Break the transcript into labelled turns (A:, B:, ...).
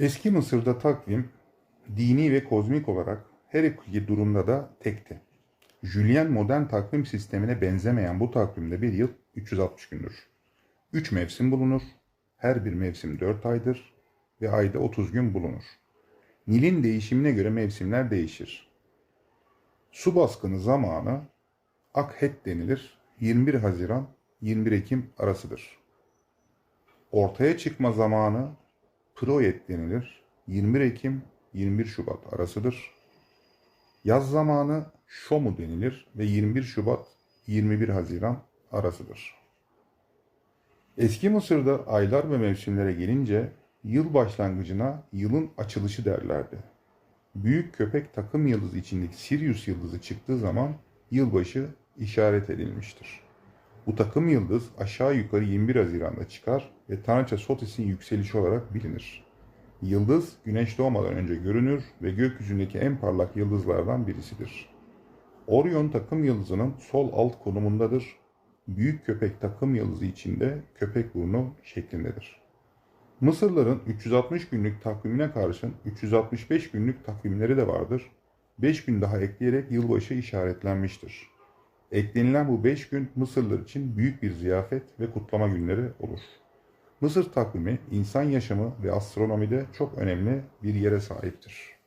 A: Eski Mısır'da takvim dini ve kozmik olarak her iki durumda da tekti. Julian modern takvim sistemine benzemeyen bu takvimde bir yıl 360 gündür. 3 mevsim bulunur. Her bir mevsim 4 aydır ve ayda 30 gün bulunur. Nil'in değişimine göre mevsimler değişir. Su baskını zamanı Akhet denilir. 21 Haziran 21 Ekim arasıdır. Ortaya çıkma zamanı Proyet denilir. 21 Ekim 21 Şubat arasıdır. Yaz zamanı Şomu denilir ve 21 Şubat 21 Haziran arasıdır. Eski Mısır'da aylar ve mevsimlere gelince yıl başlangıcına yılın açılışı derlerdi. Büyük köpek takım yıldızı içindeki Sirius yıldızı çıktığı zaman yılbaşı işaret edilmiştir. Bu takım yıldız aşağı yukarı 21 Haziran'da çıkar ve Tanrıça Sotis'in yükselişi olarak bilinir. Yıldız güneş doğmadan önce görünür ve gökyüzündeki en parlak yıldızlardan birisidir. Orion takım yıldızının sol alt konumundadır. Büyük köpek takım yıldızı içinde köpek burnu şeklindedir. Mısırların 360 günlük takvimine karşın 365 günlük takvimleri de vardır. 5 gün daha ekleyerek yılbaşı işaretlenmiştir. Eklenilen bu 5 gün Mısırlılar için büyük bir ziyafet ve kutlama günleri olur. Mısır takvimi insan yaşamı ve astronomide çok önemli bir yere sahiptir.